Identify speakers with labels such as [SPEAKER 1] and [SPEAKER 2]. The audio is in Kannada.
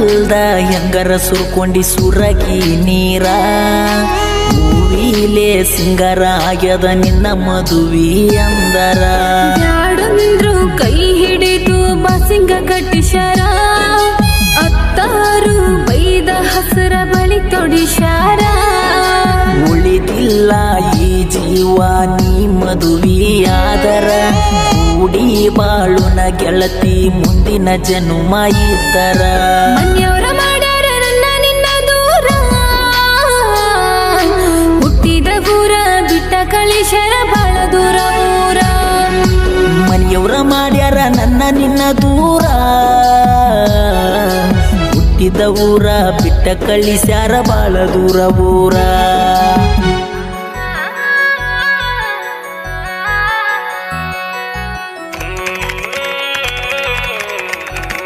[SPEAKER 1] ಯಾರಿಲ್ದ ಹೆಂಗರ ಸುರ್ಕೊಂಡಿ ಸುರಗಿ ನೀರ? ಹೂವಿಲೆ ಸಿಂಗಾರ ಆಗ್ಯದ ನಿನ್ನ ಮದುವಿ ಅಂದರ.
[SPEAKER 2] ಯಾಡಂದ್ರು ಕೈ ಹಿಡಿದು ಬಾಸಿಂಗ ಕಟ್ಟಿಶಾರ ಅತ್ತಾರು ಬೈದ ಹಸರ ಬಳಿ ತೊಡಿಶಾರ
[SPEAKER 1] ಉಳಿದಿಲ್ಲ ಈ ಜೀವ ನೀ ಮದುವೆಯಾದರ ಕೂಡಿ ಬಾಳುನ ಗೆಳತಿ ಮುಂದಿನ ಜನುಮ ಇದ್ದರ.
[SPEAKER 2] ಮನೆಯವರ ಮಾಡ್ಯಾರ ನನ್ನ ನಿನ್ನ ದೂರ. ಹುಟ್ಟಿದ ಊರ ಬಿಟ್ಟ ಕಳಿಶರ ಬಾಳ ದೂರ ಊರ.
[SPEAKER 1] ಮನೆಯವರ ಮಾಡ್ಯಾರ ನನ್ನ ನಿನ್ನ ದೂರ. ಹುಟ್ಟಿದ ಊರ ಬಿಟ್ಟ ಕಳಿಸ್ಯಾರ ಬಾಳ ದೂರ ಊರ.